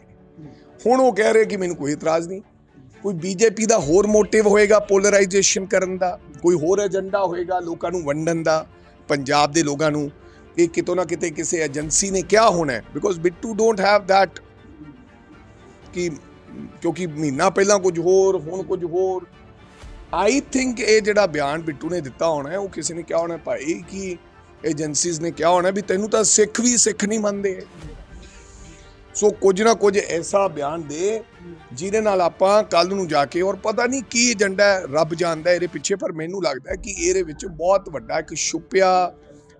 ਹੁਣ ਉਹ ਕਹਿ ਰਹੇ ਕਿ ਮੈਨੂੰ ਕੋਈ ਇਤਰਾਜ਼ ਨਹੀਂ। ਕੋਈ ਬੀਜੇਪੀ ਦਾ ਹੋਰ ਮੋਟਿਵ ਹੋਏਗਾ ਪੋਲਰਾਈਜੇਸ਼ਨ ਕਰਨ ਦਾ, ਕੋਈ ਹੋਰ ਏਜੰਡਾ ਹੋਏਗਾ ਲੋਕਾਂ ਨੂੰ ਵੰਡਣ ਦਾ, ਪੰਜਾਬ ਦੇ ਲੋਕਾਂ ਨੂੰ, ਇਹ ਕਿਤੋਂ ਨਾ ਕਿਤੇ ਕਿਸੇ ਏਜੰਸੀ ਨੇ ਕਿਹਾ ਹੋਣਾ because Bittu don't have that ਕਿ ਕਿਉਂਕਿ ਮਹੀਨਾ ਪਹਿਲਾਂ ਕੁਝ ਹੋਰ, ਹੁਣ ਕੁਝ ਹੋਰ। ਆਈ ਥਿੰਕ ਇਹ ਜਿਹੜਾ ਬਿਆਨ ਬਿੱਟੂ ਨੇ ਦਿੱਤਾ ਹੋਣਾ ਹੈ, ਉਹ ਕਿਸੇ ਨੇ ਕਿਹਾ ਹੋਣਾ ਭਾਈ ਕਿ ਏਜੰਸੀਜ਼ ਨੇ ਕਿਹਾ ਹੋਣਾ ਵੀ ਤੈਨੂੰ ਤਾਂ ਸਿੱਖ ਵੀ ਸਿੱਖ ਨਹੀਂ ਮੰਨਦੇ। ਸੋ ਕੁਝ ਨਾ ਕੁਝ ਐਸਾ ਬਿਆਨ ਦੇ, ਜਿਹਦੇ ਨਾਲ ਆਪਾਂ ਕੱਲ ਨੂੰ ਜਾ ਕੇ ਔਰ ਪਤਾ ਨਹੀਂ ਕੀ ਏਜੰਡਾ ਹੈ, ਰੱਬ ਜਾਣਦਾ ਇਹਦੇ ਪਿੱਛੇ, ਪਰ ਮੈਨੂੰ ਲੱਗਦਾ ਕਿ ਇਹਦੇ ਵਿੱਚ ਬਹੁਤ ਵੱਡਾ ਇੱਕ ਛੁਪਿਆ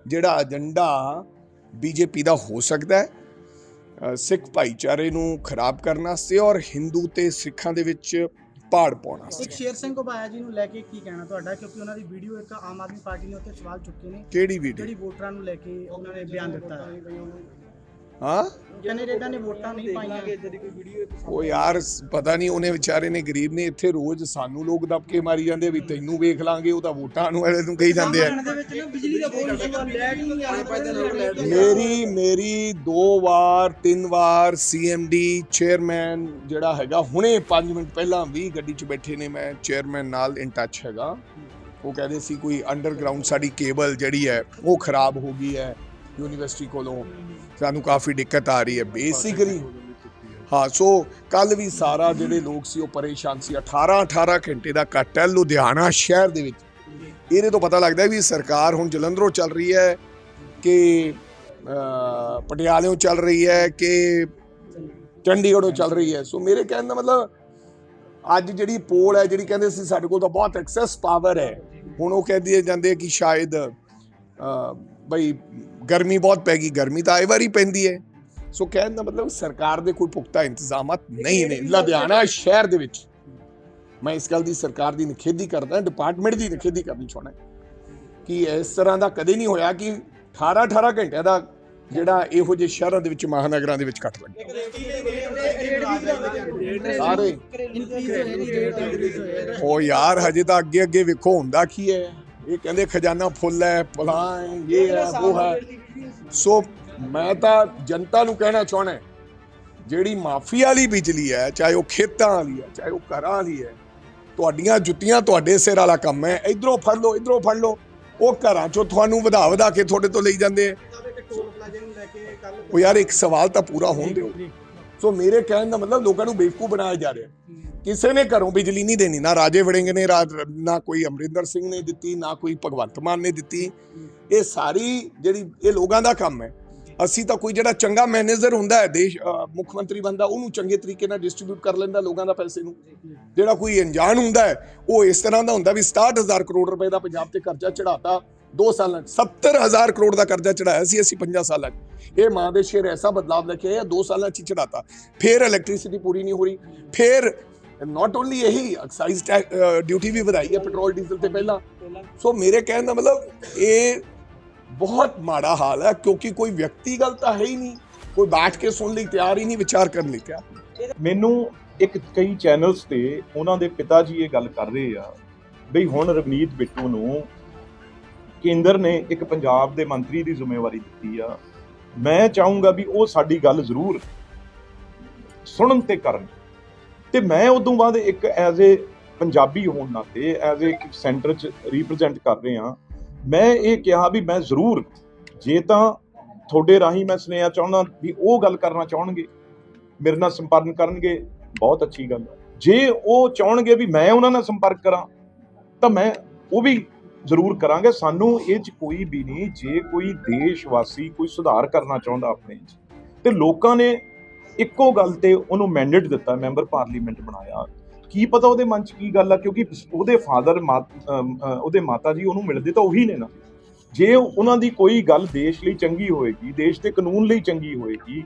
ਜਿਹੜਾ ਏਜੰਡਾ ਬੀਜੇਪੀ ਦਾ ਹੋ ਸਕਦਾ ਹੈ। ਸਿੱਖ ਭਾਈਚਾਰੇ ਨੂੰ ਖਰਾਬ ਕਰਨ ਵਾਸਤੇ ਔਰ ਹਿੰਦੂ ਤੇ ਸਿੱਖਾਂ ਦੇ ਵਿੱਚ ਪਾੜ ਪਾਉਣ ਵਾਸਤੇ। ਸ਼ੇਰ ਸਿੰਘ ਘੋਬਾਇਆ ਜੀ ਨੂੰ ਲੈ ਕੇ ਕੀ ਕਹਿਣਾ ਤੁਹਾਡਾ? ਕਿਉਂਕਿ ਉਹਨਾਂ ਦੀ ਵੀਡੀਓ ਇੱਕ ਆਮ ਆਦਮੀ ਪਾਰਟੀ ਨੇ ਉੱਤੇ ਸਵਾਲ ਚੁੱਕੇ ਨੇ। ਕਿਹੜੀ ਵੀਡੀਓ? ਜਿਹੜੀ ਵੋਟਰਾਂ ਨੂੰ ਲੈ ਕੇ ਉਹਨਾਂ ਨੇ ਬਿਆਨ ਦਿੱਤਾ। ਹੈ ਹਾਂ? ਕਹਿੰਦੇ ਰੇਡਾਂ ਨੇ ਵੋਟਾਂ ਨਹੀਂ ਪਾਈਆਂ। ਉਹ ਯਾਰ ਸ- ਪਤਾ ਨਹੀਂ ਉਹਨੇ ਵਿਚਾਰੇ ਨੇ ਗਰੀਬ ਨੇ ਇੱਥੇ ਰੋਜ਼ ਸਾਨੂੰ ਲੋਕ ਦਬਕੇ ਮਾਰੀ ਜਾਂਦੇ ਵੀ ਤੈਨੂੰ ਵੇਖ ਲਾਂਗੇ ਉਹ ਤਾਂ ਵੋਟਾਂ ਨੂੰ ਵਾਲੇ ਨੂੰ ਕਹੀ ਜਾਂਦੇ ਆ। ਦੇ ਵਿੱਚ ਨਾ ਬਿਜਲੀ ਦਾ ਬਹੁਤ ਇਸ਼ੂ ਆ ਲੈਟ ਨਹੀਂ ਆ ਮੇਰੀ ਮੇਰੀ ਦੋ ਵਾਰ ਤਿੰਨ ਵਾਰ ਸੀਐਮਡੀ ਚੇਅਰਮੈਨ ਜਿਹੜਾ ਹੈਗਾ ਹੁਣੇ 5 ਮਿੰਟ ਪਹਿਲਾਂ ਵੀ ਗੱਡੀ 'ਚ ਬੈਠੇ ਨੇ ਮੈਂ ਚੇਅਰਮੈਨ ਨਾਲ ਇਨ ਟੱਚ ਹੈਗਾ। ਉਹ ਕਹਿੰਦੇ ਸੀ ਕੋਈ ਅੰਡਰਗਰਾਉਂਡ ਸਾਡੀ ਕੇਬਲ ਜਿਹੜੀ ਹੈ ਉਹ ਖਰਾਬ ਹੋ ਗਈ ਹੈ। ਯੂਨੀਵਰਸਿਟੀ ਕੋਲੋਂ ਸਾਨੂੰ ਕਾਫੀ ਦਿੱਕਤ ਆ ਰਹੀ ਹੈ ਬੇਸਿਕਲੀ ਹਾਂ ਸੋ ਕੱਲ ਵੀ ਸਾਰਾ ਜਿਹੜੇ ਲੋਕ ਸੀ ਉਹ ਪਰੇਸ਼ਾਨ ਸੀ। 18 18 ਘੰਟੇ ਦਾ ਕੱਟ ਹੈ ਲੁਧਿਆਣਾ ਸ਼ਹਿਰ ਦੇ ਵਿੱਚ। ਇਹਦੇ ਤੋਂ ਪਤਾ ਲੱਗਦਾ ਵੀ ਸਰਕਾਰ ਹੁਣ ਜਲੰਧਰੋਂ ਚੱਲ ਰਹੀ ਹੈ ਕਿ ਅ, ਪਟਿਆਲਿਓਂ ਚੱਲ ਰਹੀ ਹੈ ਕਿ ਚੰਡੀਗੜ੍ਹੋਂ ਚੱਲ ਰਹੀ ਹੈ। ਸੋ ਮੇਰੇ ਕਹਿਣ ਦਾ ਮਤਲਬ ਅੱਜ ਜਿਹੜੀ ਪੋਲ ਹੈ ਜਿਹੜੀ ਕਹਿੰਦੇ ਸੀ ਸਾਡੇ ਕੋਲ ਤਾਂ ਬਹੁਤ ਐਕਸੈਸ ਪਾਵਰ ਹੈ। ਹੁਣ ਉਹ ਕਹਿੰਦੇ ਜਾਂਦੇ ਕਿ ਸ਼ਾਇਦ ਬਈ ਗਰਮੀ ਬਹੁਤ ਪੈ ਗਈ ਗਰਮੀ ਤਾਂ ਆਏ ਵਾਰੀ ਪੈਂਦੀ ਹੈ। ਸੋ ਕਹਿਣ ਦਾ ਮਤਲਬ ਸਰਕਾਰ ਦੇ ਕੋਈ ਪੁਖਤਾ ਇੰਤਜ਼ਾਮਾਤ ਨਹੀਂ ਨੇ। ਲੁਧਿਆਣਾ ਸ਼ਹਿਰ ਦੇ ਵਿੱਚ ਮੈਂ ਇਸ ਗੱਲ ਦੀ ਸਰਕਾਰ ਦੀ ਨਿਖੇਧੀ ਕਰਦਾ ਡਿਪਾਰਟਮੈਂਟ ਦੀ ਨਿਖੇਧੀ ਕਰਨੀ ਚਾਹੁੰਦਾ ਕਿ ਇਸ ਤਰ੍ਹਾਂ ਦਾ ਕਦੇ ਨਹੀਂ ਹੋਇਆ ਕਿ 18 18 ਘੰਟਿਆਂ ਦਾ ਜਿਹੜਾ ਇਹੋ ਜਿਹੇ ਸ਼ਹਿਰਾਂ ਦੇ ਵਿੱਚ ਮਹਾਨਗਰਾਂ ਦੇ ਵਿੱਚ ਕੱਟ ਲੱਗੇ। ਸਾਰੇ। ਉਹ ਯਾਰ ਹਜੇ ਤਾਂ ਅੱਗੇ ਅੱਗੇ ਵੇਖੋ ਹੁੰਦਾ ਕੀ ਹੈ। ਇਹ ਕਹਿੰਦੇ ਖਜ਼ਾਨਾ ਫੁੱਲ ਹੈ ਫਲਾਂ ਹੈ ਇਹ ਹੈ ਉਹ ਹੈ। ਸੋ। ਮੈਂ ਤਾਂ ਜਨਤਾ ਨੂੰ ਕਹਿਣਾ ਚਾਹਣਾ ਜਿਹੜੀ ਮਾਫੀ ਵਾਲੀ ਬਿਜਲੀ ਹੈ ਚਾਹੇ ਉਹ ਖੇਤਾਂ ਵਾਲੀ ਹੈ ਚਾਹੇ ਉਹ ਘਰਾਂ ਵਾਲੀ ਹੈ ਤੁਹਾਡੀਆਂ ਜੁੱਤੀਆਂ ਤੁਹਾਡੇ ਸਿਰ ਵਾਲਾ ਕੰਮ ਹੈ ਇਧਰੋਂ ਫੜ ਲਓ ਇਧਰੋਂ ਫੜ ਲਓ। ਉਹ ਘਰਾਂ ਚੋਂ ਤੁਹਾਨੂੰ ਵਧਾ ਵਧਾ ਕੇ ਤੁਹਾਡੇ ਤੋਂ ਲਈ ਜਾਂਦੇ ਆ ਉਹ ਯਾਰ ਇੱਕ ਸਵਾਲ ਤਾਂ ਪੂਰਾ ਹੋਣ ਦਿਓ। ਸੋ ਮੇਰੇ ਕਹਿਣ ਦਾ ਮਤਲਬ ਲੋਕਾਂ ਨੂੰ ਬੇਵਕੂਫ ਬਣਾਇਆ ਜਾ ਰਿਹਾ ਕਿਸੇ ਨੇ ਘਰੋਂ ਬਿਜਲੀ ਨਹੀਂ ਦੇਣੀ, ਨਾ ਰਾਜੇ ਵੜਿੰਗ ਨੇ ਰਾ- ਨਾ ਕੋਈ ਅਮਰਿੰਦਰ ਸਿੰਘ ਨੇ ਦਿੱਤੀ, ਨਾ ਕੋਈ ਭਗਵੰਤ ਮਾਨ ਨੇ ਦਿੱਤੀ। ਇਹ ਸਾਰੀ ਜਿਹੜੀ, ਇਹ ਲੋਕਾਂ ਦਾ ਕੰਮ ਹੈ। ਅਸੀਂ ਤਾਂ ਕੋਈ ਜਿਹੜਾ ਚੰਗਾ ਮੈਨੇਜਰ ਹੁੰਦਾ ਹੈ, ਦੇਸ਼ ਮੁੱਖ ਮੰਤਰੀ ਬੰਦਾ, ਉਹਨੂੰ ਚੰਗੇ ਤਰੀਕੇ ਨਾਲ ਡਿਸਟ੍ਰੀਬਿਊਟ ਕਰ ਲੈਂਦਾ ਲੋਕਾਂ ਦਾ ਪੈਸੇ ਨੂੰ। ਜਿਹੜਾ ਕੋਈ ਅਣਜਾਣ ਹੁੰਦਾ ਹੈ, ਉਹ ਇਸ ਤਰ੍ਹਾਂ ਦਾ ਹੁੰਦਾ ਵੀ 67000 ਕਰੋੜ ਰੁਪਏ ਦਾ ਪੰਜਾਬ ਤੇ ਕਰਜ਼ਾ ਚੜਾਤਾ 2 ਸਾਲਾਂ 'ਚ 70000 ਕਰੋੜ ਦਾ ਕਰਜ਼ਾ ਚੜਾਇਆ ਸੀ ਅਸੀਂ 50 ਸਾਲਾਂ 'ਚ। ਇਹ ਮਾਂ ਦੇ ਸ਼ੇਰ ਐਸਾ ਬਦਲਾਵ ਲੈ ਕੇ ਆਇਆ 2 ਸਾਲਾਂ 'ਚ ਹੀ ਚੜਾਤਾ ਫਿਰ ਇਲੈਕਟ੍ਰਿਸਿਟੀ ਪੂਰੀ ਨਹੀਂ ਹੋ ਰਹੀ, ਫਿਰ ਨਾਟ ਓਨਲੀ ਇਹੀ ਐਕਸਾਈਜ਼ ਡਿਊਟੀ ਵੀ ਵਧਾਈ ਹੈ ਪੈਟਰੋਲ ਡੀਜ਼ਲ ਤੇ ਪਹਿਲਾਂ ਸੋ ਮੇਰੇ ਕਹਿਣ ਦਾ ਮਤਲਬ ਇਹ ਬਹੁਤ ਮਾੜਾ ਹਾਲ ਹੈ ਕਿਉਂਕਿ ਕੋਈ ਵਿਅਕਤੀ ਗੱਲ ਤਾਂ ਹੈ ਹੀ ਨਹੀਂ ਕੋਈ ਬੈਠ ਕੇ ਸੁਣ ਲਈ ਤਿਆਰ ਹੀ ਨਹੀਂ ਵਿਚਾਰ ਕਰਨ ਲਈ ਤਿਆਰ ਮੈਨੂੰ ਇੱਕ ਕਈ ਚੈਨਲਸ ਤੇ ਉਹਨਾਂ ਦੇ ਪਿਤਾ ਜੀ ਇਹ ਗੱਲ ਕਰ ਰਹੇ ਆ ਬਈ ਹੁਣ ਰਵਨੀਤ ਬਿੱਟੂ ਨੂੰ ਕੇਂਦਰ ਨੇ ਇੱਕ ਪੰਜਾਬ ਦੇ ਮੰਤਰੀ ਦੀ ਜ਼ਿੰਮੇਵਾਰੀ ਦਿੱਤੀ ਆ ਮੈਂ ਚਾਹੂੰਗਾ ਵੀ ਉਹ ਸਾਡੀ ਗੱਲ ਜ਼ਰੂਰ ਸੁਣਨ ਤੇ ਕਰਨ ਤੇ ਮੈਂ ਉਦੋਂ ਬਾਅਦ ਇੱਕ ਐਜ਼ ਏ ਪੰਜਾਬੀ ਹੋਣ ਨਾਤੇ ਐਜ਼ ਏ ਇੱਕ ਸੈਂਟਰ ਚ ਰਿਪਰੈਜ਼ੈਂਟ ਕਰ ਰਿਹਾ ਮੈਂ ਇਹ ਕਿਹਾ ਵੀ ਮੈਂ ਜ਼ਰੂਰ, ਜੇ ਤਾਂ ਤੁਹਾਡੇ ਰਾਹੀਂ ਮੈਂ ਸੁਨੇਹਾ ਚਾਹੁੰਦਾ ਵੀ ਉਹ ਗੱਲ ਕਰਨਾ ਚਾਹਣਗੇ, ਮੇਰੇ ਨਾਲ ਸੰਪਰਕ ਕਰਨਗੇ, ਬਹੁਤ ਅੱਛੀ ਗੱਲ ਹੈ। ਜੇ ਉਹ ਚਾਹਣਗੇ ਵੀ ਮੈਂ ਉਹਨਾਂ ਨਾਲ ਸੰਪਰਕ ਕਰਾਂ, ਤਾਂ ਮੈਂ ਉਹ ਵੀ ਜ਼ਰੂਰ ਕਰਾਂਗੇ। ਸਾਨੂੰ ਇਹ ਚ ਕੋਈ ਵੀ ਨਹੀਂ, ਜੇ ਕੋਈ ਦੇਸ਼ ਵਾਸੀ ਕੋਈ ਸੁਧਾਰ ਕਰਨਾ ਚਾਹੁੰਦਾ ਆਪਣੇ ਚ, ਤੇ ਲੋਕਾਂ ਨੇ ਇੱਕੋ ਗੱਲ ਤੇ ਉਹਨੂੰ ਮੈਂਡੇਟ ਦਿੱਤਾ ਮੈਂਬਰ ਪਾਰਲੀਮੈਂਟ ਬਣਾਇਆ। ਕੀ ਪਤਾ ਉਹਦੇ ਮਨ ਚ ਕੀ ਗੱਲ ਆ, ਕਿਉਂਕਿ ਉਹਦੇ ਫਾਦਰ ਉਹਦੇ ਮਾਤਾ ਜੀ ਉਹਨੂੰ ਮਿਲਦੇ ਤਾਂ ਉਹੀ ਨੇ ਨਾ। ਜੇ ਉਹਨਾਂ ਦੀ ਕੋਈ ਗੱਲ ਦੇਸ਼ ਲਈ ਚੰਗੀ ਹੋਏਗੀ, ਦੇਸ਼ ਦੇ ਕਾਨੂੰਨ ਲਈ ਚੰਗੀ ਹੋਏਗੀ,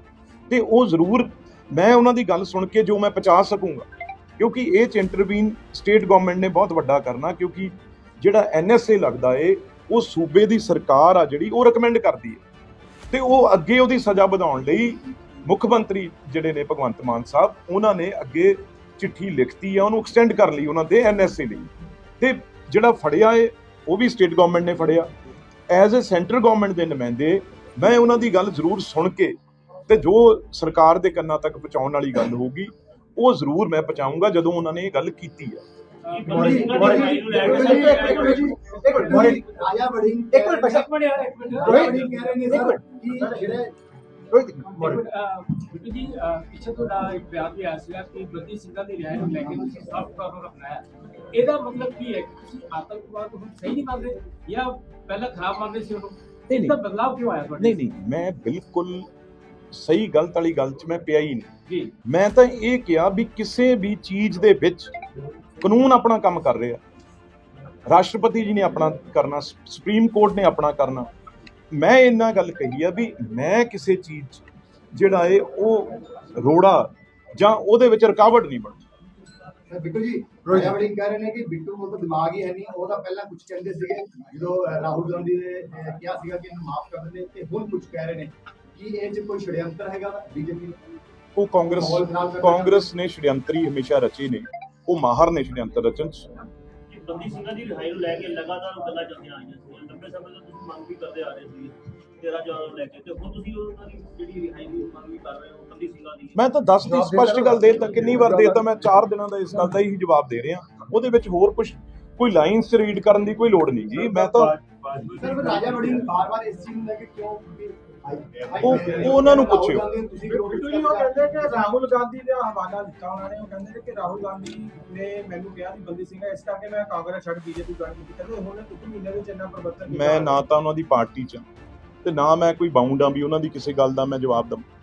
ਤੇ ਉਹ ਜ਼ਰੂਰ, ਮੈਂ ਉਹਨਾਂ ਦੀ ਗੱਲ ਸੁਣ ਕੇ ਜੋ ਮੈਂ ਪਹੁੰਚਾ ਸਕੂੰਗਾ। ਕਿਉਂਕਿ ਇਹ ਚ ਇੰਟਰਵੀਨ ਸਟੇਟ ਗਵਰਨਮੈਂਟ ਨੇ ਬਹੁਤ ਵੱਡਾ ਕਰਨਾ, ਕਿਉਂਕਿ ਜਿਹੜਾ ਐਨਐਸਏ ਲੱਗਦਾ ਏ, ਉਹ ਸੂਬੇ ਦੀ ਸਰਕਾਰ ਆ ਜਿਹੜੀ, ਉਹ ਰეკਮੈਂਡ ਕਰਦੀ ਹੈ ਤੇ ਉਹ ਅੱਗੇ ਉਹਦੀ ਸਜ਼ਾ ਵਧਾਉਣ ਲਈ ਮੁੱਖ ਮੰਤਰੀ ਜਿਹੜੇ ਨੇ ਭਗਵੰਤ ਮਾਨ ਸਾਹਿਬ ਉਹਨਾਂ ਨੇ ਅੱਗੇ ਚਿੱਠੀ ਲਿਖਤੀ ਆ ਉਹਨੂੰ ਐਕਸਟੈਂਡ ਕਰ ਲਈ ਉਹਨਾਂ ਦੇ ਐਨਐਸਏ ਲਈ ਤੇ ਜਿਹੜਾ ਫੜਿਆ ਏ ਉਹ ਵੀ ਸਟੇਟ ਗਵਰਨਮੈਂਟ ਨੇ ਫੜਿਆ ਐਜ਼ ਅ ਸੈਂਟਰ ਗਵਰਨਮੈਂਟ ਦੇ ਨੁਮਾਇੰਦੇ ਮੈਂ ਉਹਨਾਂ ਦੀ ਗੱਲ ਜ਼ਰੂਰ ਸੁਣ ਕੇ ਤੇ ਜੋ ਸਰਕਾਰ ਦੇ ਕੰਨਾਂ ਤੱਕ ਪਹੁੰਚਾਉਣ ਵਾਲੀ ਗੱਲ ਹੋਊਗੀ ਉਹ ਜ਼ਰੂਰ ਮੈਂ ਪਹੁੰਚਾਊਂਗਾ ਜਦੋਂ ਉਹਨਾਂ ਨੇ ਇਹ ਗੱਲ ਕੀਤੀ ਆ ਆਇਆ ਬੜੀ ਇੱਕ ਮਿੰਟ ਇੱਕ ਮਿੰਟ ਯਾਰ ਇੱਕ ਮਿੰਟ ਰੋਹਿਤ ਕਹਿ ਰਹੇ ਨੇ ਸਰ ਕਿ ਜਿਹੜੇ ਬਿੱਟੂ ਜੀ ਅਹ ਪਿੱਛੇ ਤੁਹਾਡਾ ਇੱਕ ਬਿਆਨ ਵੀ ਆਇਆ ਸੀਗਾ ਕਿ ਬੰਦੀ ਸਿੰਘਾਂ ਦੀ ਰਿਹਾਈ ਨੂੰ ਲੈ ਕੇ ਤੁਸੀਂ ਸਖਤ ਕਾਨੂੰਨ ਅਪਣਾਇਆ ਇਹਦਾ ਮਤਲਬ ਕੀ ਹੈ ਕਿ ਤੁਸੀਂ ਆਤੰਕਵਾਦ ਨੂੰ ਸਹੀ ਨਹੀਂ ਮੰਨਦੇ ਜਾਂ ਪਹਿਲਾਂ ਖਰਾਬ ਮੰਨਦੇ ਸੀ ਉਹਨੂੰ? ਨਹੀਂ, ਇਹਦਾ ਬਦਲਾਅ ਕਿਉਂ ਆਇਆ ਤੁਹਾਡੇ? ਨਹੀਂ ਨਹੀਂ ਮੈਂ ਬਿਲਕੁਲ ਸਹੀ ਗਲਤ ਵਾਲੀ ਗੱਲ 'ਚ ਮੈਂ ਪਿਆ ਹੀ ਨਹੀਂ। ਜੀ। ਮੈਂ ਤਾਂ ਇਹ ਕਿਹਾ ਵੀ ਕਿਸੇ ਵੀ ਚੀਜ਼ ਦੇ ਵਿੱਚ ਕਾਨੂੰਨ ਆਪਣਾ ਕੰਮ ਕਰ ਰਿਹਾ। ਰਾਸ਼ਟਰਪਤੀ ਜੀ ਨੇ ਆਪਣਾ ਕਰਨਾ ਸੁਪਰੀਮ ਕੋਰਟ ਨੇ ਆਪਣਾ ਕਰਨਾ। ਮੈਂ ਇੰਨਾ ਗੱਲ ਕਹੀ ਆ ਵੀ ਮੈਂ ਕਿਸੇ ਚੀਜ਼ ਜਿਹੜਾ ਏ ਉਹ ਰੋੜਾ ਜਾਂ ਉਹਦੇ ਵਿੱਚ ਰੁਕਾਵਟ ਨਹੀਂ ਬਣਦੀ। ਬਿੱਟੂ ਜੀ ਬੜੀ ਕਹਿ ਰਹੇ ਨੇ ਕਿ ਬਿੱਟੂ ਕੋਲ ਤਾਂ ਦਿਮਾਗ ਹੀ ਹੈ ਨਹੀਂ ਉਹ ਤਾਂ ਪਹਿਲਾਂ ਕੁਝ ਕਹਿੰਦੇ ਸੀਗੇ ਜਦੋਂ ਰਾਹੁਲ ਗਾਂਧੀ ਨੇ ਕਿਹਾ ਸੀਗਾ ਕਿ ਇਹਨੂੰ ਮਾਫ ਕਰ ਦਿੰਦੇ ਤੇ ਹੁਣ ਕੁਝ ਕਹਿ ਰਹੇ ਨੇ ਕਿ ਇਹ ਚ ਕੋਈ ਛੜਯੰਤਰ ਹੈਗਾ ਬੀਜੇਪੀ ਉਹ ਕਾਂਗਰਸ। ਕਾਂਗਰਸ ਨੇ ਸ਼੍ਰੇਅੰਤਰੀ ਹਮੇਸ਼ਾ ਰਚੇ ਨੇ ਉਹ ਮਾਹਰ ਨੇ ਸ਼੍ਰੇਅੰਤਰ ਰਚਨ 'ਚ। ਕਿ ਬੰਦੀ ਸਿੰਘਾਂ ਦੀ ਰਿਹਾਈ ਨੂੰ ਲੈ ਕੇ ਲਗਾਤਾਰ ਗੱਲਾਂ ਚੱਲਦੀਆਂ ਆਈਆਂ ਲੰਬੇ ਸਮੇਂ ਤੋਂ ਤੁਸੀਂ ਮੰਗ ਵੀ ਕਰਦੇ ਆ ਰਹੇ ਸੀ 13 ਜੁਲਾਈ ਨੂੰ ਲੈ ਕੇ ਤੇ ਹੁਣ ਤੁਸੀਂ ਉਹਨਾਂ ਦੀ ਜਿਹੜੀ ਰਿਹਾਈ ਦੀ ਮੰਗ ਵੀ ਕਰ ਰਹੇ ਹੋ ਬੰਦੀ ਸਿੰਘਾਂ ਦੀ। ਮੈਂ ਤਾਂ ਦੱਸ ਦੀ ਸਪਸ਼ਟ ਗੱਲ ਦੇ ਤਾਂ ਕਿੰਨੀ ਵਾਰ ਦੇ ਤਾਂ ਮੈਂ 4 ਦਿਨਾਂ ਦਾ ਇਸ ਗੱਲ ਦਾ ਹੀ ਜਵਾਬ ਦੇ ਰਿਹਾ। ਉਹਦੇ ਵਿੱਚ ਹੋਰ ਕੁਝ ਕੋਈ ਲਾਈਨਸ ਰੀਡ ਕਰਨ ਦੀ ਕੋਈ ਲੋੜ ਨਹੀਂ ਜੀ ਮੈਂ ਤਾਂ ਸਰ ਰਾਜਾ ਬੜੀ ਬਾਰ-ਬਾਰ ਇਸ ਚੀਜ਼ ਨੂੰ ਲੈ ਕੇ ਕਿਉਂ ਉਹ- ਉਹ ਉਹਨਾਂ ਨੂੰ ਪੁੱਛਿਓ। ਤੁਸੀਂ ਬਿੱਟੂ ਜੀ ਉਹ ਕਹਿੰਦੇ ਕਿ ਰਾਹੁਲ ਗਾਂਧੀ ਦਾ ਹਵਾਲਾ ਦਿੱਤਾ ਉਹਨਾਂ ਨੇ ਉਹ ਕਹਿੰਦੇ ਨੇ ਕਿ ਰਾਹੁਲ ਗਾਂਧੀ ਨੇ ਮੈਨੂੰ ਕਿਹਾ ਵੀ ਬੰਦੀ ਸਿੰਘ ਇਸ ਕਰਕੇ ਮੈਂ ਕਾਂਗਰਸ ਛੱਡ ਬੀਜੇਪੀ ਜੁਆਇਨ ਕੀਤੀ ਕਹਿੰਦੇ ਹੁਣ ਇੱਕ ਮਹੀਨੇ ਵਿੱਚ ਇੰਨਾ ਕੀਤਾ ਮੈਂ ਨਾ ਤਾਂ ਉਹਨਾਂ ਦੀ ਪਾਰਟੀ ਚ ਤੇ ਨਾ ਮੈਂ ਕੋਈ ਬਾਉਂਡ ਆ ਵੀ ਉਹਨਾਂ ਦੀ ਕਿਸੇ ਗੱਲ ਦਾ ਮੈਂ ਜਵਾਬ ਦਵਾਂ